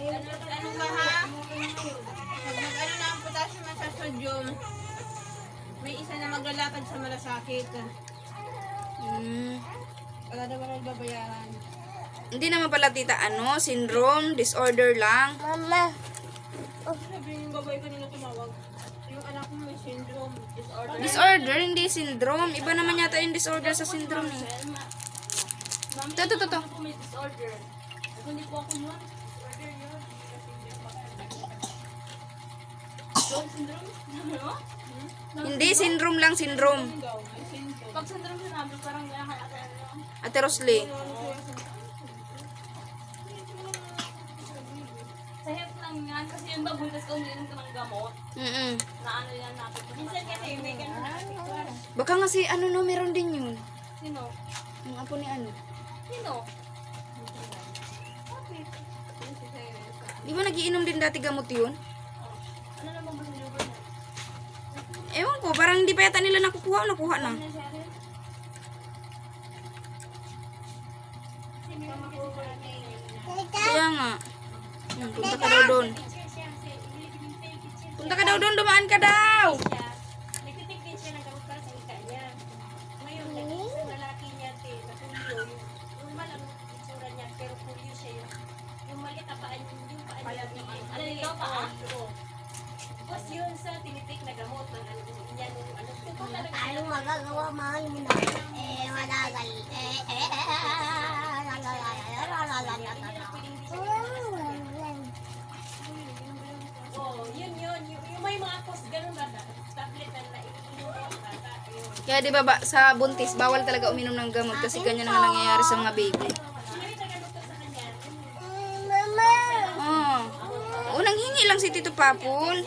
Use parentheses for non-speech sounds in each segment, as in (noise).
Ano, ano ka ha? Pag nag-ano na ang potassium at sa sodium, may isa na maglalakad sa malasakit. Hmm. Wala na wala babayaran. Hindi naman pala tita, ano, syndrome, disorder lang. Mama. Sabi yung babae kanina tumawag. Yung anak mo may syndrome, disorder. Disorder, hindi syndrome. Iba naman yata yung disorder sa syndrome eh. Ito, ito, ito, ito. may disorder. Hindi po ako yun. Hindi, syndrome lang, syndrome. Pag syndrome sinabi, parang kaya Ate Rosly. Sa health lang yan, kasi yung tapos kung umiinom ka ng gamot, Mm na ano yan natin. Minsan kasi may ganun na. Baka nga si ano no, meron din yun. Sino? Yung apo ni ano. Sino? Di ba nagiinom din dati gamot yun? Ko, parang hindi pa yata nila nakukuha nakuha na. Kaya nga. Punta ka daw doon. Punta ka daw doon, dumaan ka daw. Kaya di ba, ba sa buntis, bawal talaga uminom ng gamot kasi ganyan ang nangyayari sa mga baby. Mama. Oh. Unang hingi lang si Tito Papul.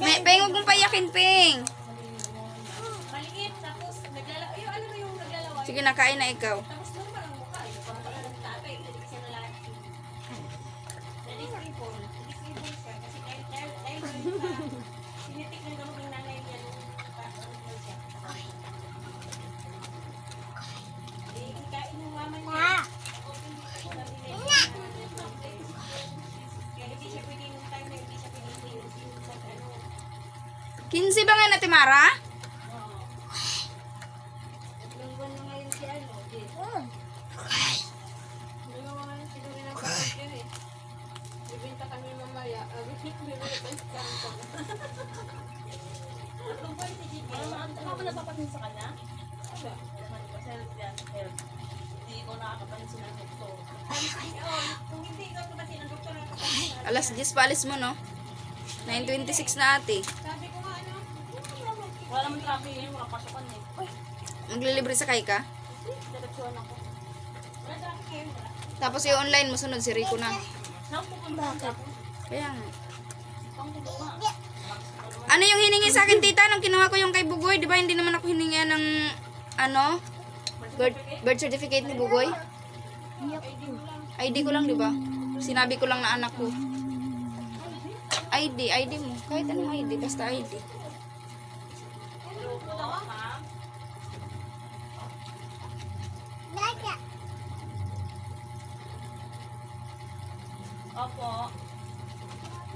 May, peng, huwag mong payakin, Peng. Maliit, tapos naglalawa, yung ano na yung naglalawa, Sige, nakain na ikaw. 15 ba nga na, Timara? Tatlong buwan na ngayon si ano, di. Hmm. Dalawa nga lang siguro ng kapatid eh. Bibinta kami mamaya. Bibinta sa kanto. Tatlong buwan si Gigi. Ano napapatin sa kanya? Wala. Hindi ko nakakapansin ng doktor. Kung hindi ikaw napapansin ng doktor, sa Alas 10 pa alis mo, no? 9.26 na ate. Sabi ko nga ano, wala naman traffic yun, mga pasokan eh. Maglilibre sa kay ka. Tapos yung online mo sunod si Rico na. Ka? Kaya nga. Ano yung hiningi sa akin, tita, nung kinuha ko yung kay Bugoy? Di ba hindi naman ako hiningi ng, ano, birth, birth certificate ni Bugoy? ID ko lang, di ba? Sinabi ko lang na anak ko. ID, ID mo. Kahit anong ID, basta ID. Opo.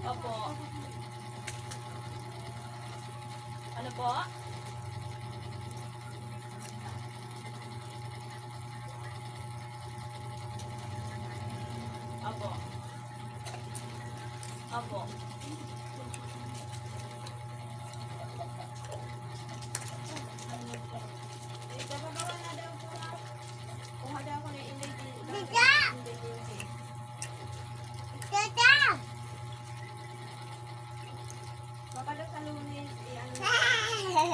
Opo. Ano po? Opo. Opo.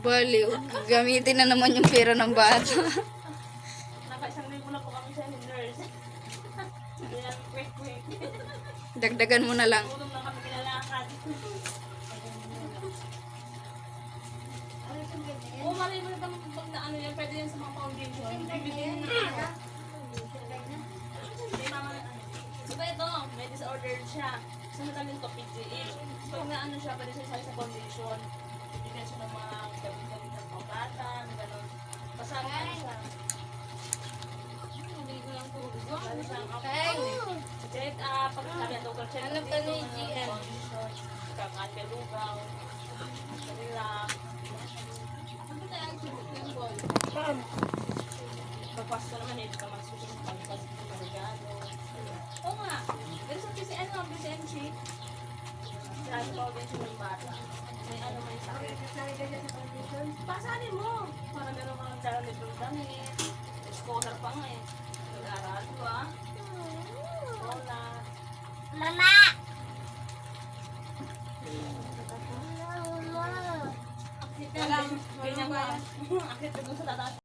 Baliw. Gamitin na naman yung pera ng bata. Naka-isang libo na po kami sa nurse. Hindi na. Dagdagan mo na lang. Tulong lang kami kinalakad. Malay mo na pag na ano yan, pwede yan sa mga foundation. Bibigyan na. May mama na ano. So, ito, may disordered siya. So, natalin to PGH. So, pag na ano siya, pwede siya sa foundation. Bibigyan siya ng mga gamit-gamit ng mga bata, gano'n. Pasama na siya. Maligo lang po. Lalo siyang okay. Check up, pag sabi ang doktor, check up dito, ano, condition, kakain ka lugaw, relax. Ano tayo ang sibuk ng ball? Pagpas ko naman, hindi ka magsusunod sa pagpas ko ng regalo. Oo nga, pero sa PCN mo, PCN sheet, sabi ko din siya ng bata. May ano may sakit. Pasanin mo, para meron kang dala nito damit. Scholar pa nga eh. Ko ah. Scholar. Mama! Alam, ganyan ba? (laughs) Akit sa.